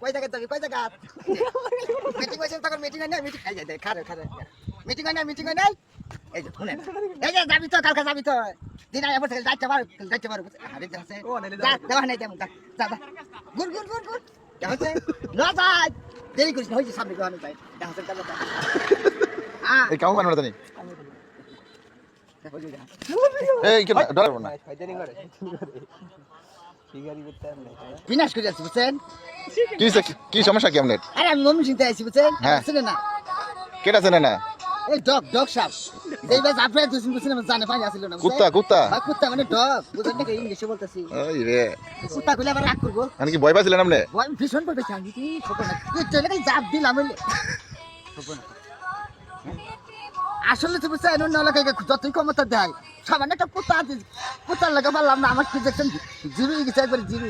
কই জায়গা যাবি কই জায়গা মিটিং হয়েছে তখন মিটিং হয় না মিটিং খাই যায় খারে খারে মিটিং হয় না মিটিং হয় নাই? এই যে শুনেন। এই যে যাবি তো কালকে যাবি তো। দিন আগে বসে যাইতে পারো যাইতে পারো আরে যাচ্ছে যা দেওয়া নাই তেমন যা যা যা। Good good good good. যাচ্ছে না যাই। দেরি করিস না হয়েছে সামনে যাওয়া যাই যাচ্ছে যা যা এই কাউ কানো জানি। এই কি ডর না বিনাশ করে যাচ্ছি বুঝছেন? কি কি সমস্যা কি আপনার? আরে আমি মমি চিন্তা আছি বুঝছেন? হ্যাঁ। শুনে না। কেটা জানে না? এই ডগ ডগ সাপ। এই বাস আপনার দুদিন বুঝছেন আমার জানে পানি আসিল না কুত্তা কুত্তা। হ্যাঁ, কুত্তা মানে ডগ বুঝলেন নাকি? ইংলিশে বলতেছি। ওই রে। কুত্তা কইলে আবার রাগ করব। মানে কি ভয় পাইছিলেন আপনি? ভয় ভীষণ করবে চাঙ্গি কি ছোট না? তুই চলে গেলে জাপ দিলাম হইলে আসলে তো বুঝছেন অন্য এলাকায় যতই ক্ষমতা দেয় সামান্য একটা কুত্তা কুত্তার লাগে পারলাম না আমার কি দেখছেন জিরো গেছে একবার জিরো